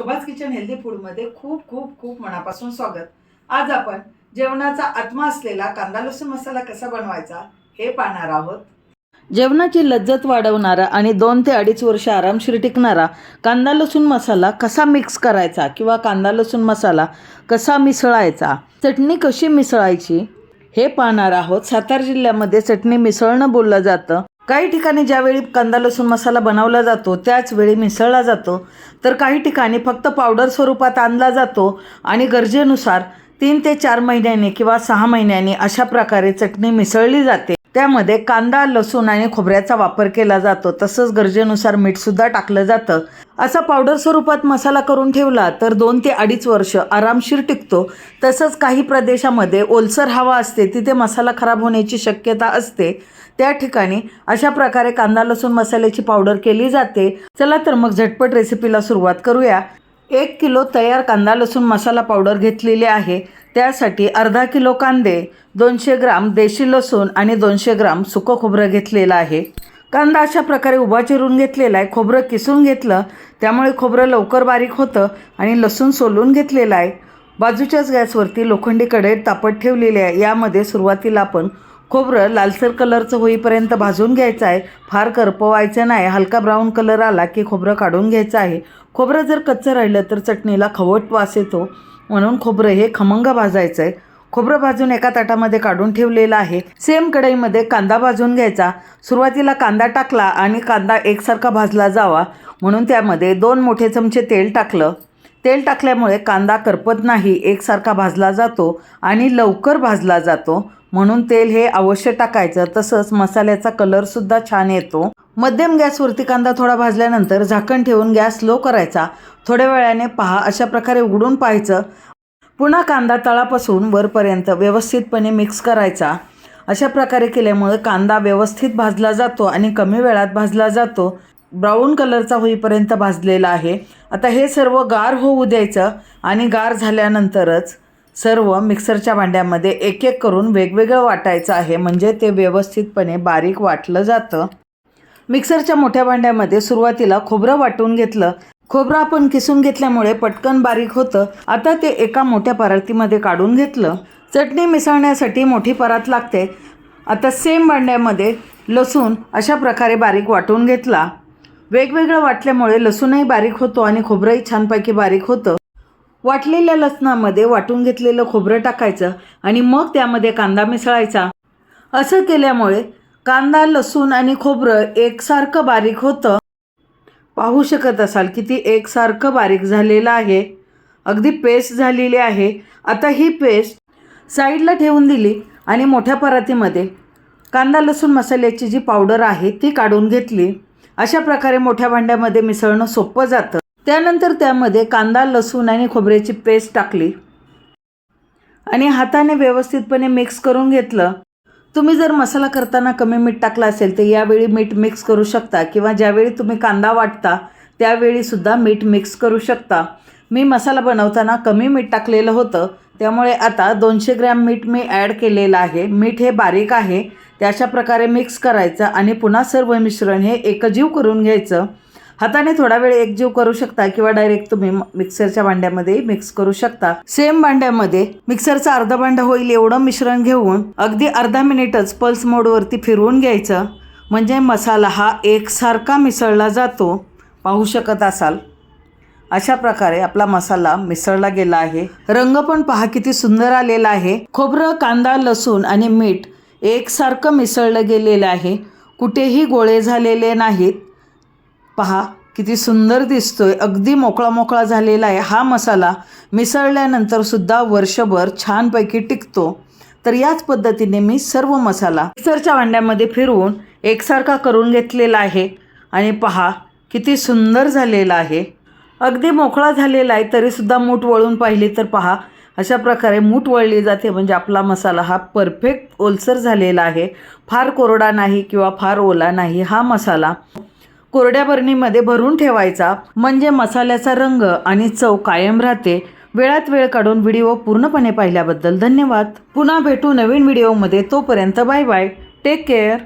शोभाज kitchen healthy फूडमध्ये खूप खूप खूप मनापासून स्वागत. आज आपण जेवणाचा आत्मा असलेला कांदा लसूण मसाला कसा बनवायचा हे पाहणार आहोत. जेवणाची लज्जत वाढवणारा आणि दोन ते अडीच वर्ष आरामशीर टिकणारा कांदा लसूण मसाला कसा मिक्स करायचा किंवा कांदा लसूण मसाला कसा मिसळायचा चटणी कशी मिसळायची हे पाहणार आहोत. सातारा जिल्ह्यामध्ये चटणी मिसळणं बोललं जातं. काही ठिकाणी ज्यावेळी कांदा लसूण मसाला बनवला जातो त्याचवेळी मिसळला जातो. तर काही ठिकाणी फक्त पावडर स्वरूपात आणला जातो आणि गरजेनुसार तीन ते चार महिन्यांनी किंवा सहा महिन्यांनी अशा प्रकारे चटणी मिसळली जाते. त्यामध्ये कांदा लसूण आणि खोबऱ्याचा वापर केला जातो. तसंच गरजेनुसार मीठसुद्धा टाकलं जातं. असा पावडर स्वरूपात मसाला करून ठेवला तर दोन ते अडीच वर्ष आरामशीर टिकतो. तसंच काही प्रदेशामध्ये ओलसर हवा असते तिथे मसाला खराब होण्याची शक्यता असते. त्या ठिकाणी अशा प्रकारे कांदा लसूण मसाल्याची पावडर केली जाते. चला तर मग झटपट रेसिपीला सुरुवात करूया. एक किलो तयार कांदा लसूण मसाला पावडर घेतलेली आहे. त्यासाठी अर्धा किलो कांदे दोनशे ग्राम देशी लसूण आणि दोनशे ग्राम सुकं खोबरं घेतलेलं आहे. कांदा अशा प्रकारे उभा चिरून घेतलेला आहे. खोबरं किसून घेतलं त्यामुळे खोबरं लवकर बारीक होतं आणि लसूण सोलून घेतलेलं आहे. बाजूच्याच गॅसवरती लोखंडी कढईत तापत ठेवलेली आहे. यामध्ये सुरुवातीला आपण खोबरं लालसर कलरचं होईपर्यंत भाजून घ्यायचं आहे. फार करपवायचं नाही. हलका ब्राऊन कलर आला की खोबरं काढून घ्यायचं आहे. खोबरं जर कच्चं राहिलं तर चटणीला खवट वास येतो. म्हणून खोबरं हे खमंग भाजायचं आहे. खोबरं भाजून एका ताटामध्ये काढून ठेवलेलं आहे. सेम कढईमध्ये कांदा भाजून घ्यायचा. सुरुवातीला कांदा टाकला आणि कांदा एकसारखा भाजला जावा. म्हणून त्यामध्ये दोन मोठे चमचे तेल टाकलं. तेल टाकल्यामुळे कांदा करपत नाही एकसारखा भाजला जातो आणि लवकर भाजला जातो. म्हणून तेल हे अवश्य टाकायचं. तसंच मसाल्याचा कलरसुद्धा छान येतो. मध्यम गॅसवरती कांदा थोडा भाजल्यानंतर झाकण ठेवून गॅस लो करायचा. थोड्या वेळाने पहा अशा प्रकारे उघडून पाहायचं. पुन्हा कांदा तळापासून वरपर्यंत व्यवस्थितपणे मिक्स करायचा. अशा प्रकारे केल्यामुळे कांदा व्यवस्थित भाजला जातो आणि कमी वेळात भाजला जातो. ब्राऊन कलरचा होईपर्यंत भाजलेला आहे. आता हे सर्व गार होऊ द्यायचं आणि गार झाल्यानंतरच सर्व मिक्सरच्या भांड्यामध्ये एक एक करून वेगवेगळं वाटायचं आहे. म्हणजे ते व्यवस्थितपणे बारीक वाटलं जातं. मिक्सरच्या मोठ्या भांड्यामध्ये सुरुवातीला खोबरं वाटून घेतलं. खोबरं आपण किसून घेतल्यामुळे पटकन बारीक होतं. आता ते एका मोठ्या परातीमध्ये काढून घेतलं. चटणी मिसळण्यासाठी मोठी परात लागते. आता सेम भांड्यामध्ये लसूण अशा प्रकारे बारीक वाटून घेतला. वेगवेगळं वाटल्यामुळे लसूणही बारीक होतो आणि खोबरंही छानपैकी बारीक होतं. वाटलेल्या लसणामध्ये वाटून घेतलेलं खोबरं टाकायचं आणि मग त्यामध्ये कांदा मिसळायचा. असं केल्यामुळे कांदा लसूण आणि खोबरं एकसारखं बारीक होतं. पाहू शकत असाल की ती एकसारखं बारीक झालेलं आहे. अगदी पेस्ट झालेली आहे. आता ही पेस्ट साईडला ठेवून दिली आणि मोठ्या परातीमध्ये कांदा लसूण मसाल्याची जी पावडर आहे ती काढून घेतली. अशा प्रकारे मोठ्या भांड्यामध्ये मिसळणं सोपं जातं. त्यानंतर त्यामध्ये कांदा लसूण आणि खोबऱ्याची पेस्ट टाकली आणि हाताने व्यवस्थितपणे मिक्स करून घेतलं. तुम्ही जर मसाला करताना कमी मीठ टाकलं असेल तर यावेळी मीठ मिक्स करू शकता किंवा ज्यावेळी तुम्ही कांदा वाटता त्यावेळीसुद्धा मीठ मिक्स करू शकता. मी मसाला बनवताना कमी मीठ टाकलेलं होतं त्यामुळे आता दोनशे ग्रॅम मीठ मी ॲड केलेलं आहे. मीठ हे बारीक आहे. ते अशा प्रकारे मिक्स करायचं आणि पुन्हा सर्व मिश्रण हे एकजीव करून घ्यायचं. हाताने थोडा वेळ एकजीव करू शकता किंवा डायरेक्ट तुम्ही मिक्सरच्या भांड्यामध्ये मिक्स करू शकता. सेम भांड्यामध्ये मिक्सरचा अर्धा भांडा होईल एवढं मिश्रण घेऊन अगदी अर्धा मिनिटच पल्स मोडवरती फिरवून घ्यायचं. म्हणजे मसाला हा एकसारखा मिसळला जातो. पाहू शकत असाल. अशा प्रकारे आपला मसाला मिसळला गेला आहे. रंग पण पहा किती सुंदर आलेला आहे. खोबरं कांदा लसूण आणि मीठ एकसारखं मिसळलं गेलेलं आहे. कुठेही गोळे झालेले नाहीत. पहा किती सुंदर दिसतोय. अगदी मोकळा मोकळा झालेला आहे. हा मसाला मिसळल्यानंतर सुद्धा वर्षभर छानपैकी टिकतो. तर याच पद्धतीने मी सर्व मसाला मिक्सरच्या भांड्यामध्ये फिरवून एकसारखा करून घेतलेला आहे. आणि पहा किती सुंदर झालेला आहे. अगदी मोकळा झालेला आहे तरीसुद्धा मूठ वळून पाहिली तर पहा अशा प्रकारे मूठ वळली जाते. म्हणजे आपला मसाला हा परफेक्ट ओलसर झालेला आहे. फार कोरडा नाही किंवा फार ओला नाही हा मसाला कोरड्या बरणीमध्ये भरून ठेवायचा. म्हणजे मसाल्याचा रंग आणि चव कायम राहते. वेळात वेळ काढून व्हिडिओ पूर्णपणे पाहिल्याबद्दल धन्यवाद. पुन्हा भेटू नवीन व्हिडिओमध्ये. तोपर्यंत बाय बाय. Take care.